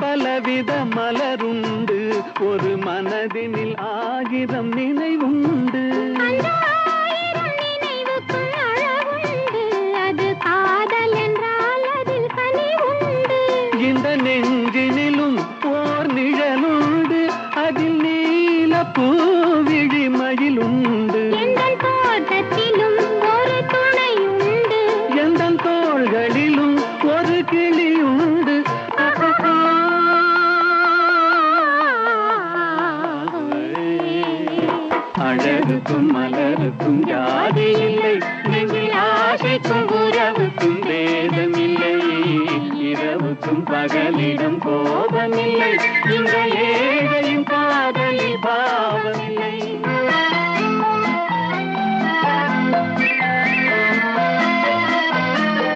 பலவித மலருண்டு. ஒரு மனதினில் ஆயிரம் நினைவுண்டு. இந்த நெஞ்சினிலும் ஓர் நிழலுண்டு. அதில் நீல பூவிழிமயில் உண்டு எங்கள் தோட்டத்திலும் ஒரு துணை உண்டு எந்த தோள்களிலும் ஒரு கிளி மலருக்கும் மலருக்கும் ஜாதி இல்லை நெஞ்சில் ஆசைக்கும் உறவுக்கும் வேதமில்லை. இரவுக்கும் பகலிடம் கோபமில்லை.